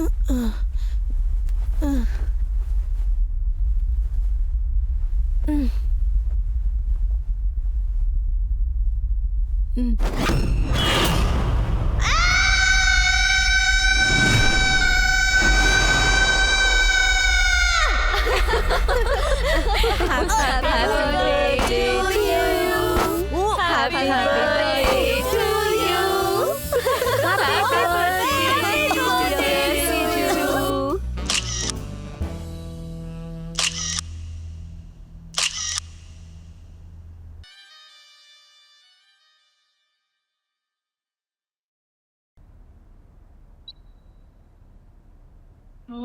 嗯嗯 ఏయ్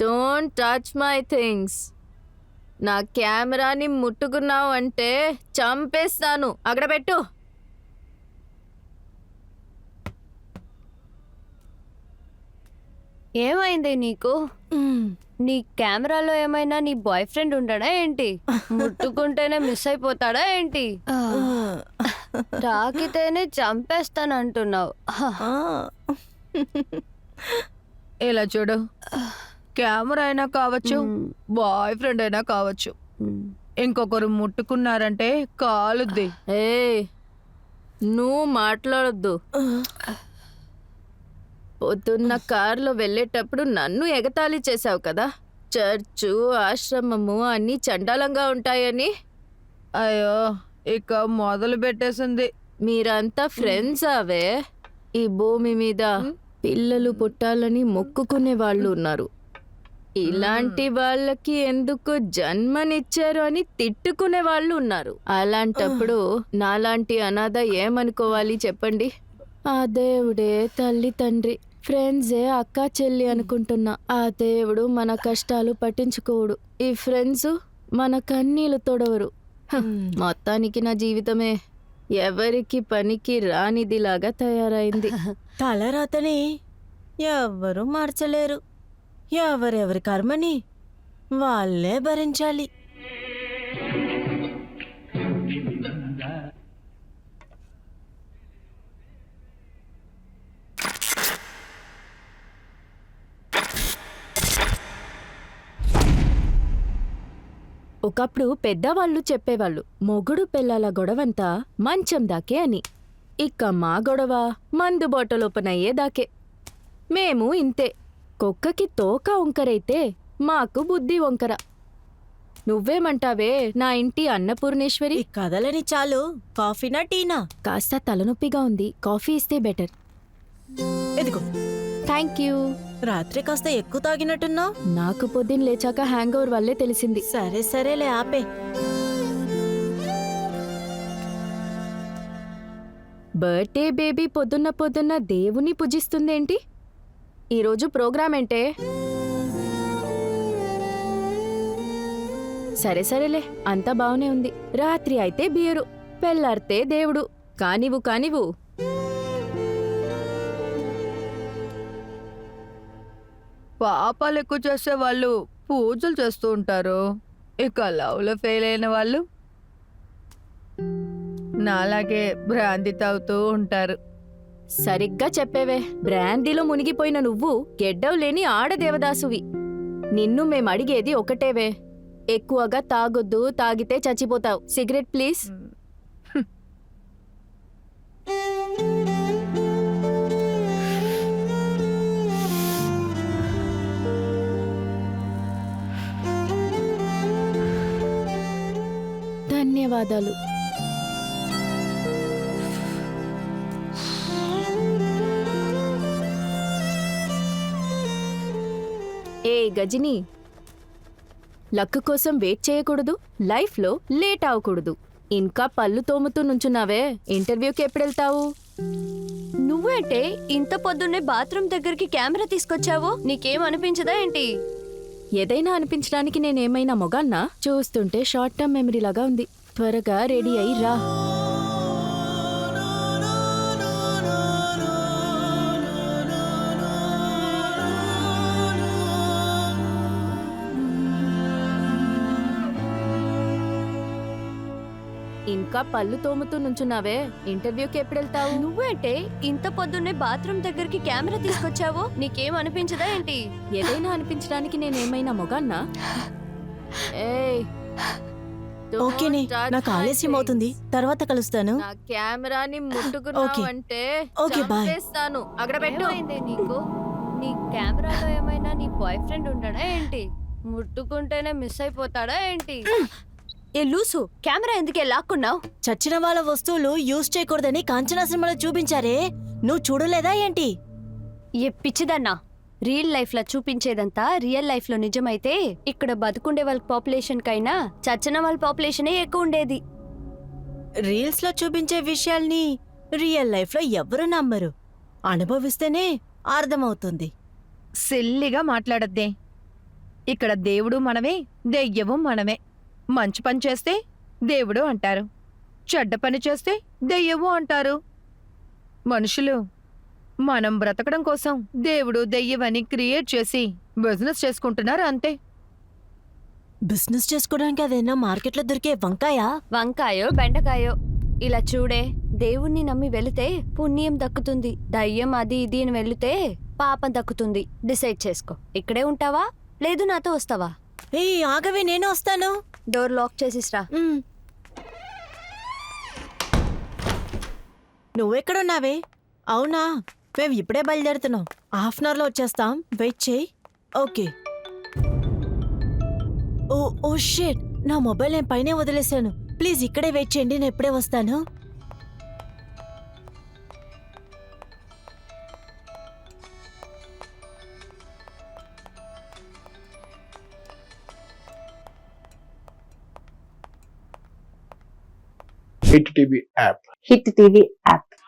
don't touch my things నా కెమెరాని ముట్టుకున్నావు అంటే చంపేస్తాను. అక్కడ పెట్టు. ఏమైంది నీకు? నీ కెమెరాలో ఏమైనా నీ బాయ్ ఫ్రెండ్ ఉండడా ఏంటి? ముట్టుకుంటేనే మిస్ అయిపోతాడా ఏంటి? తాకితేనే చంపేస్తాను అంటున్నావు ఇలా చూడు. కెమెరా అయినా కావచ్చు బాయ్ ఫ్రెండ్ అయినా కావచ్చు. ఇంకొకరు ముట్టుకున్నారంటే కాలుద్ది. ఏయ్ నువ్వు మాట్లాడొద్దు. పొద్దున్న కారులో వెళ్ళేటప్పుడు నన్ను ఎగతాళి చేశావు కదా? చర్చు ఆశ్రమము అన్నీ చండాలంగా ఉంటాయని? అయ్యో ఇక మొదలు పెట్టేసింది. మీరంతా ఫ్రెండ్స్ అవే ఈ భూమి మీద పిల్లలు పుట్టాలని మొక్కుకునే వాళ్ళు ఉన్నారు. ఇలాంటి వాళ్ళకి ఎందుకు జన్మనిచ్చారు అని తిట్టుకునే వాళ్ళు ఉన్నారు. అలాంటప్పుడు నాలాంటి అనాథ ఏమనుకోవాలి చెప్పండి? ఆ దేవుడే తల్లి తండ్రి. ఫ్రెండ్సే అక్క చెల్లి అనుకుంటున్నా. ఆ దేవుడు మన కష్టాలు పట్టించుకోడు. ఈ ఫ్రెండ్స్ మన కన్నీళ్ళు తొడవరు. హ, మొత్తానికి నా జీవితమే ఎవరికి పనికి రానిదిలాగా తయారైంది. తలరాతని ఎవ్వరూ మార్చలేరు. ఎవరెవరి కర్మని వాళ్ళే భరించాలి. ఒకప్పుడు పెద్దవాళ్ళు చెప్పేవాళ్ళు మొగుడు పిల్లల గొడవంతా మంచం దాకే అని. ఇక మా గొడవ మందు బాటల్ ఓపెన్ అయ్యేదాకే మేము ఇంతే. కుక్కకి తోక వంకరైతే మాకు బుద్ధి వంకర. నువ్వేమంటావే నా ఇంటి అన్నపూర్ణేశ్వరి? ఈ కథలని చాలు. కాఫీనా టీనా? కాస్త తలనొప్పిగా ఉంది. కాఫీ ఇస్తే బెటర్. ఎదిగో thank you. రాత్రి కాస్త ఎక్కువ తాగినట్టున్నావు? నాకు పొద్దున్న లేచాక హ్యాంగ్ ఓవర్ వల్లే తెలిసింది. సరే సరేలే ఆపే. బర్త్డే బేబీ పొద్దున్న పొద్దున్న దేవుని పూజిస్తుందేంటి? ఈరోజు ప్రోగ్రామ్ ఏంటే? సరే సరేలే అంతా బాగానే ఉంది. రాత్రి అయితే బియరు పెళ్ళారితే దేవుడు. కానివు కానివు పాపాలు ఎక్కువ చేసే వాళ్ళు పూజలు చేస్తూ ఉంటారు. ఇక లవ్లో ఫెయిల్ అయిన వాళ్ళు నాలాగే భ్రాంతి తాగుతూ ఉంటారు. సరిగ్గా చెప్పేవే బ్రాందీలో మునిగిపోయిన నువ్వు గెడ్డవు లేని ఆడదేవదాసువి. నిన్ను మేం అడిగేది ఒకటేవే ఎక్కువగా తాగొద్దు తాగితే చచ్చిపోతావు. Cigarette please. ధన్యవాదాలు. ఏ గజిని? లక్ కోసం వెయిట్ చేయకూడదు లైఫ్లో లేట్ అవ్వకూడదు. ఇంకా పళ్ళు తోముతూ నుంచున్నావే ఇంటర్వ్యూకి ఎప్పుడెళ్తావు? నువ్వేంటే ఇంత పొద్దున్నే బాత్రూమ్ దగ్గరికి కెమెరా తీసుకొచ్చావు? నీకేం అనిపించదా ఏంటి? ఏదైనా అనిపించడానికి నేనేమైనా మొగాన్నా? చూస్తుంటే షార్ట్ టర్మ్ మెమరీ లాగా ఉంది. త్వరగా రెడీ అయి రా. ఇంకా పళ్ళు తోముతూ నుంచున్నావే? ఇంటర్వ్యూకి ఎప్పుడెళ్తావు? నువ్వేంటే ఇంత పొద్దున్నే బాత్రూమ్ దగ్గరికి కెమెరా తీసుకొచ్చావు? నీకేం అనిపించదా ఏంటి? ఏదైనా అనిపించడానికి నేనేమైనా మొగాన్నా? ఏయ్ ఓకేనే నాకు ఆలస్యం. అవుతుంది. తర్వాత కలుస్తాను. నా కెమెరాని ముట్టుకున్నావంటే ఓకే, బాయ్. చంపేస్తాను. అక్కడ పెట్టు. ఏమైంది నీకు? నీ కెమెరాలో ఏమైనా నీ బాయ్ ఫ్రెండ్ ఉంటాడా ఏంటి? ముట్టుకుంటేనే మిస్ అయిపోతాడా ఏంటి? ఏ లూసు కెమెరా ఎందుకే లాక్కున్నావు? చచ్చిన వాళ్ళ వస్తువులు యూజ్ చేయకూడదని కాంచనా సినిమాలో చూపించారే. నువ్వు చూడలేదా ఏంటి? ఏ పిచ్చిదన్నా. రియల్ లైఫ్లో చూపించేదంతా రియల్ లైఫ్లో నిజమైతే ఇక్కడ బతుకుండే వాళ్ళ పాపులేషన్ కైనా చచ్చిన వాళ్ళ పాపులేషనే ఎక్కువ ఉండేది. రీల్స్లో చూపించే విషయాల్ని రియల్ లైఫ్లో ఎవరు నమ్మరు. అనుభవిస్తేనే అర్థమవుతుంది. సిల్లిగా మాట్లాడద్దే. ఇక్కడ దేవుడు మనమే దెయ్యము మనమే. మంచి పని చేస్తే దేవుడు అంటారు. చెడ్డ పని చేస్తే దెయ్యము అంటారు. మనుషులు మనం బ్రతకడం కోసం దేవుడు దెయ్యమని క్రియేట్ చేసి బిజినెస్ చేసుకుంటున్నారు అంతే. బిజినెస్ చేసుకోవడానికి అదేనా మార్కెట్లో దొరికే వంకాయ? వంకాయో బెండకాయో. ఇలా చూడే దేవుణ్ణి నమ్మి వెళితే పుణ్యం దక్కుతుంది. దయ్యం అది ఇది అని వెళితే పాపం దక్కుతుంది. డిసైడ్ చేసుకో. ఇక్కడే ఉంటావా? లేదు నాతో వస్తావా? ఏ ఆగవే నేను వస్తాను. డోర్ లాక్ చేసిస్రా. నువ్వెక్కడున్నావే? అవునా? మేము ఇప్పుడే బయలుదేరుతున్నాం. హాఫ్ అన్ అవర్లో వచ్చేస్తాం. వెయిట్ చేయి. ఓకే. ఓ ఓ షేట్. నా మొబైల్ నేను పైనే వదిలేశాను. ప్లీజ్ ఇక్కడే వెయిట్ చేయండి నేను ఇప్పుడే వస్తాను. Hit TV app. Hit TV app.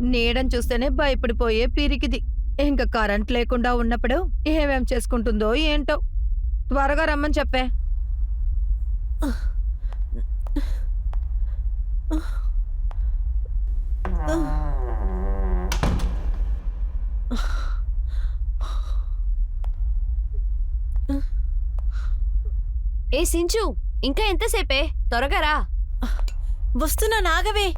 నీడని చూస్తేనే భయపడిపోయే పీరికిది. ఇంకా కరెంట్ లేకుండా ఉన్నప్పుడు ఏమేం చేసుకుంటుందో ఏంటో. త్వరగా రమ్మని చెప్పే. ఏ సించు ఇంకా ఎంతసేపే? త్వరగా రా. వస్తున్నా నాగవే.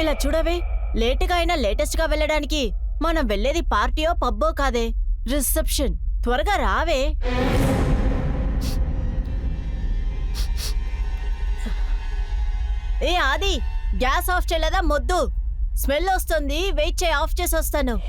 ఇలా చూడవే లేటుగా అయినా లేటెస్ట్గా వెళ్ళడానికి మనం వెళ్ళేది పార్టీయో పబ్బో కాదే. రిసెప్షన్. త్వరగా రావే. ఏ ఆది గ్యాస్ ఆఫ్ చేయలేదా? మొద్దు. స్మెల్ వస్తుంది. వెయిట్ చేయి ఆఫ్ చేసి వస్తాను.